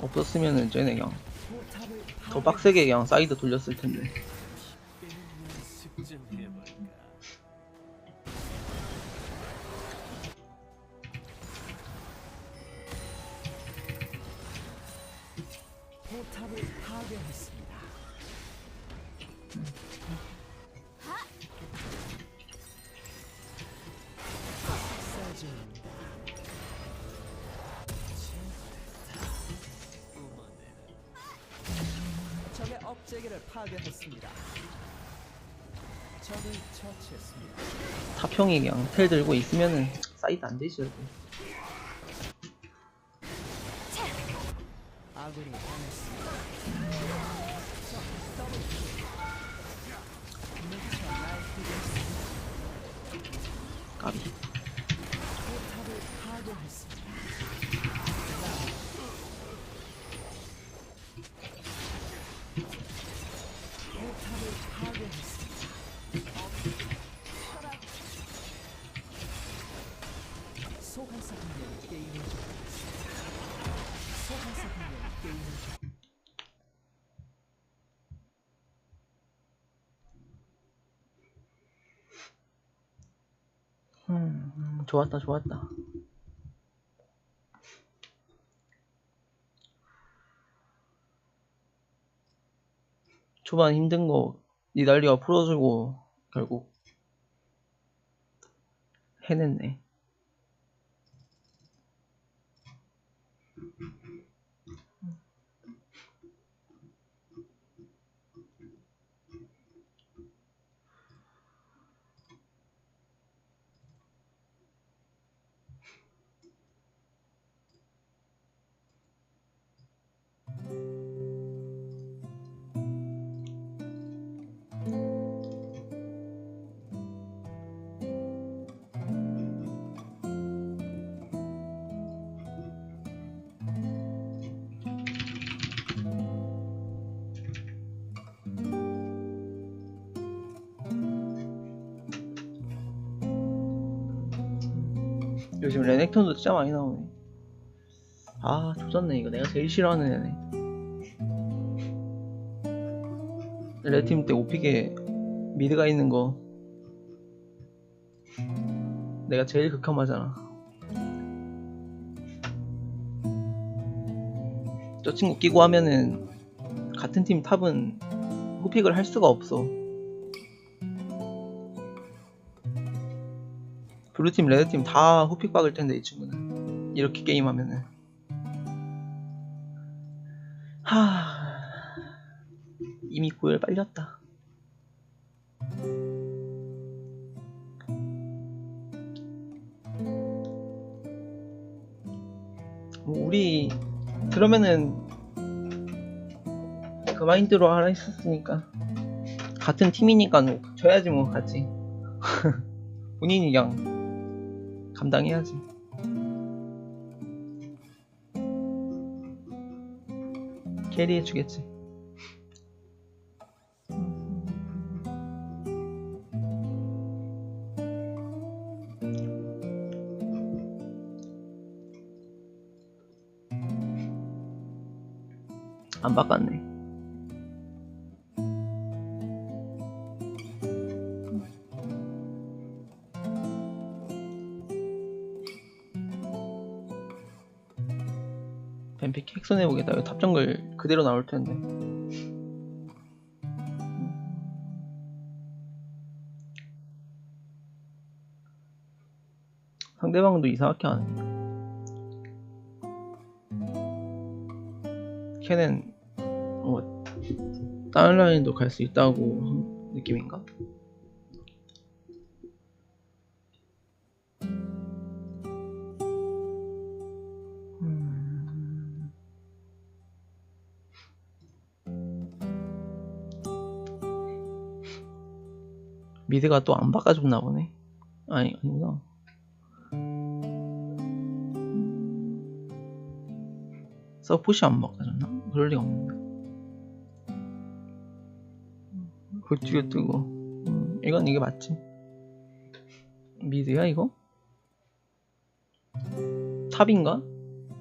없었으면은 쟤네 그냥 더 빡세게 그냥 사이드 돌렸을 텐데. 포탑을 파괴했습니다. 업체계를 파괴했습니다. 적을 처치했습니다. 타평이 그냥 텔 들고 있으면은 사이드 안 되지 여기. 아군이 당했습니다. 까비. 포탑을 파괴했습니다. 음, 음, 좋았다 좋았다. 초반 힘든 거 니달리가 풀어주고 결국 해냈네. 요즘 레넥톤도 진짜 많이 나오네. 아 조졌네 이거 내가 제일 싫어하는 애네. 레팀 때 오픽에 미드가 있는 거 내가 제일 극혐하잖아. 저 친구 끼고 하면은 같은 팀 탑은 호픽을 할 수가 없어. 블루팀, 레드팀 다 호픽 박을 텐데 이 친구는. 이렇게 게임하면은. 하. 이미 고열 빨렸다. 뭐 우리 그러면은 그 마인드로 하라 했었으니까. 같은 팀이니까 뭐 져야지 뭐 같이. 본인이 그냥 감당해야지. 캐리해 주겠지. 안 바꿨네. 뱀픽 핵손해보겠다. 이거 탑정글 그대로 나올 텐데. 상대방도 이상하게 하네. 걔는 뭐 다른 라인도 갈 수 있다고 한 느낌인가? 미드가 또 안 바꿔줬나 보네. 아니 아니구나. 서폿이 안 바꿔줬나? 그럴 리가 없는데. 그쪽에 뜨고. 음, 이건 이게 맞지? 미드야 이거? 탑인가?